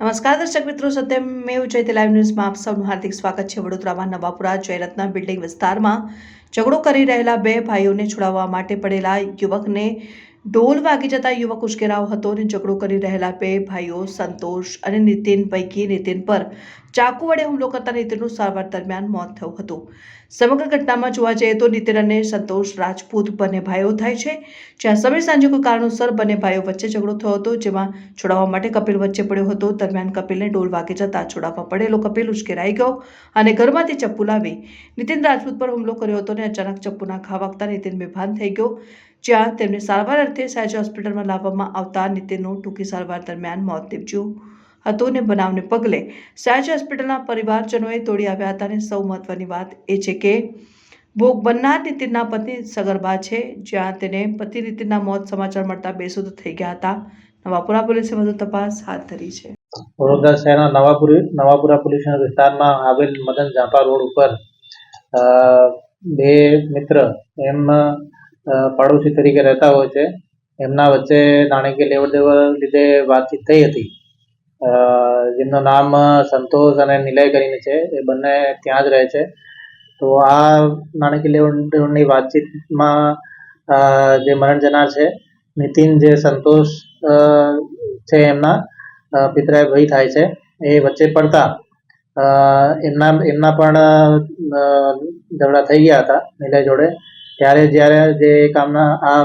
નમસ્કાર દર્શક મિત્રો સત્યમેવ જયતે લાઈવ ન્યૂઝમાં આપ સૌનું હાર્દિક સ્વાગત છે. વડોદરામાં નવાપુરા જયરત્ના બિલ્ડિંગ વિસ્તારમાં ઝઘડો કરી રહેલા બે ભાઈઓને છોડાવવા માટે પડેલા યુવકને ઢોલ વાગી જતા યુવક ઉશ્કેરાવ હતો અને ઝઘડો કરી રહેલા બે ભાઈઓ સંતોષ અને નીતિન પૈકી નીતિન પર ચાકુ વડે હુમલો કરતા નીતિનનું સારવાર દરમિયાન મોત થયું હતું. સમગ્ર ઘટનામાં જોવા જઈએ તો નીતિન અને સંતોષ રાજપૂત બંને ભાઈઓ થાય છે. જ્યાં સમીર સાંજે કોઈ કારણોસર બંને ભાઈઓ વચ્ચે ઝઘડો થયો હતો, જેમાં છોડાવવા માટે કપિલ વચ્ચે પડ્યો હતો. દરમિયાન કપિલને ડોલ વાગી જતા છોડાવવા પડેલો કપિલ ઉશ્કેરાઈ ગયો અને ઘરમાંથી ચપ્પુ લાવી નીતિન રાજપૂત પર હુમલો કર્યો હતો અને અચાનક ચપ્પુના ઘા વાગતા નીતિન બેભાન થઈ ગયો, જ્યાં તેમને સારવાર અર્થે સયાજી હોસ્પિટલમાં લાવવામાં આવતા નીતિનનું ટૂંકી સારવાર દરમિયાન મોત નીપજ્યું. હતું અને બનાવને પગલે સયાજી હોસ્પિટલના પરિવારજનોએ તોડી આવ્યા હતા અને સૌ મહત્વની વાત એ છે કે ભોગ બનનાર નીતિનના પત્ની સગર્ભા છે, જ્યાં તેને પતિ નીતિનના મોત સમાચાર મળતા બેસુદ થઈ ગયા હતા. નવાપુરા પોલીસે વધુ તપાસ હાથ ધરી છે. વડોદરા શહેરના નવાપુરી, નવાપુરા પોલીસ વિસ્તારમાં આવેલ મદન ઝાંપા રોડ ઉપર બે મિત્ર એમ પાડોશી તરીકે રહેતા હોય છે. એમના વચ્ચે નાણાકીય લેવડ દેવડ લીધે વાતચીત થઈ હતી. જેમનું નામ સંતોષ અને નિલય કરીને છે, એ બંને ત્યાં જ રહે છે. તો આ નાણાકીય લેવડની વાતચીતમાં જે મરણ જનાર છે, નીતિન જે સંતોષ છે એમના પિતરાય ભાઈ થાય છે, એ વચ્ચે પડતા એમના એમના પણ ઝઘડા થઈ ગયા હતા નિલય જોડે. ત્યારે, જ્યારે જે કામના, આ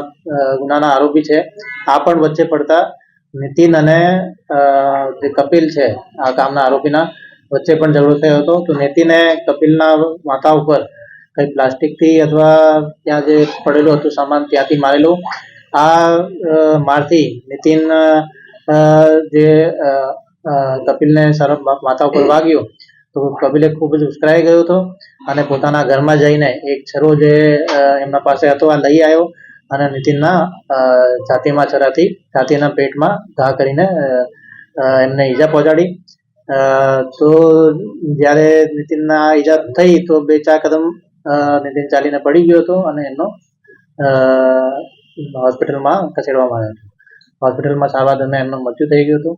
ગુનાના આરોપી છે, આ પણ વચ્ચે પડતા નીતિન અને જે કપિલ છે, આ કામના આરોપીના વચ્ચે પણ ઝઘડો થયો હતો. તો નીતિને કપિલના માથા ઉપર કંઈ પ્લાસ્ટિકથી અથવા ત્યાં જે પડેલું હતું સામાન ત્યાંથી મારેલું. આ મારથી નીતિન જે કપિલને સર માથા ઉપર વાગ્યો. તો કપિલે ખૂબ જ ઉશ્કેરાઈ ગયો હતો અને પોતાના ઘરમાં જઈને એક છરો જે એમના પાસે હતો, આ લઈ આવ્યો. અને નીતિનના છાતીમાં છરાથી છાતીના પેટમાં ઘા કરીને એમને ઈજા પહોંચાડી. તો જ્યારે નીતિનના ઈજા થઈ તો બે ચાર કદમ નીતિન ચાલીને પડી ગયો હતો અને એમનો અ, હોસ્પિટલમાં ખસેડવામાં આવ્યો હતો. હોસ્પિટલમાં સારવાર દરમિયાન એમનું મૃત્યુ થઈ ગયું હતું.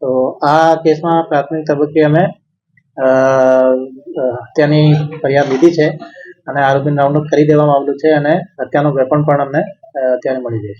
તો આ કેસમાં પ્રાથમિક તબક્કે અમે હત્યાની ફરિયાદ લીધી છે. અને આરોપીને રાઉન્ડ અપ કરી દેવામાં આવેલું છે અને હત્યાનો વેપન પણ અમને અત્યારે મળી છે.